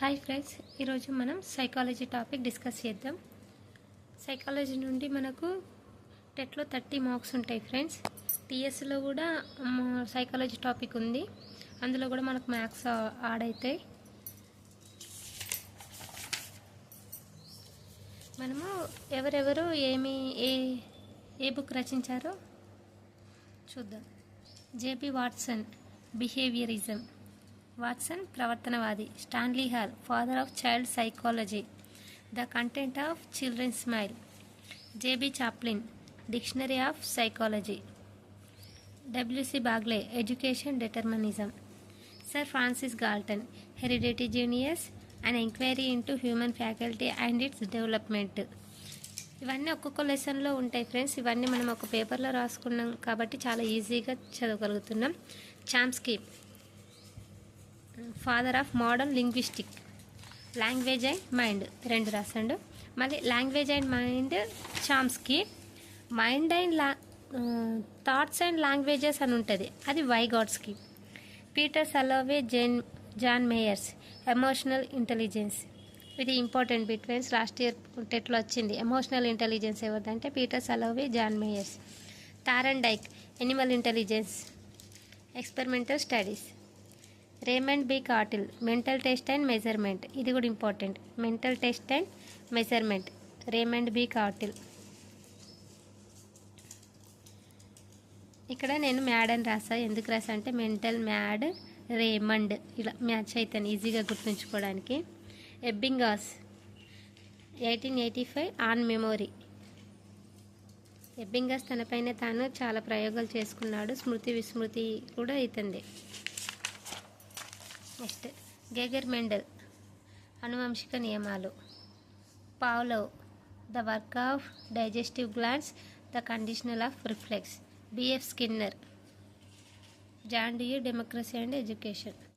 Hi friends ఈరోజు మనం psychology topic discuss చేద్దాం. సైకాలజీ నుండి మనకు టెట్లో థర్టీ మార్క్స్ ఉంటాయి ఫ్రెండ్స్ టీఎస్లో కూడా సైకాలజీ టాపిక్ ఉంది. అందులో కూడా మనకు మ్యాథ్స్ యాడ్ అవుతాయి మనము ఎవరెవరు ఏమి ఏ ఏ బుక్ రచించారో చూద్దాం. JP Watson behaviourism Watson ప్రవర్తనవాది. Stanley Hall father of child psychology. The content of children smile. JB Chaplin dictionary of psychology. WC Bagley education determinism. Sir Francis Galton heredity genius and enquiry into human faculty and its development ఇవన్నీ ఒక్కొక్క లెసన్లో ఉంటాయి friends. ఇవన్నీ మనం ఒక పేపర్లో రాసుకున్నాం కాబట్టి చాలా ఈజీగా చదవగలుగుతున్నాం. Chomsky father of modern linguistic language and mind రెండు రాసండు మళ్ళీ language and mind Chomsky mind and law thoughts and languages అని ఉంటుంది. అది Vygotsky Peter Salovey Jen John Mayers emotional intelligence ఇది important bit friends last year టెట్లో వచ్చింది. Emotional intelligence ఎవరిదంటే Peter Salovey John Mayers Thorndike animal intelligence experimental studies Raymond B Cattell mental test and measurement. ఇది కూడా important. Mental test and measurement. Raymond B Cattell ఇక్కడ నేను mad అని రాసా. ఎందుకు రాసా అంటే మెంటల్ మ్యాడ్ రేమండ్. ఇలా మ్యాచ్ అవుతాను ఈజీగా గుర్తుంచుకోవడానికి. Ebbinghaus eighteen eighty five on memory. Ebbinghaus తనపైన తాను చాలా ప్రయోగాలు చేసుకున్నాడు. స్మృతి విస్మృతి కూడా అవుతుంది నెక్స్ట్ గేగర్ మెండల్. అనువంశిక నియమాలు. Pavlov. The work of digestive glands the conditional of reflex. BF Skinner. John Dewey democracy and education.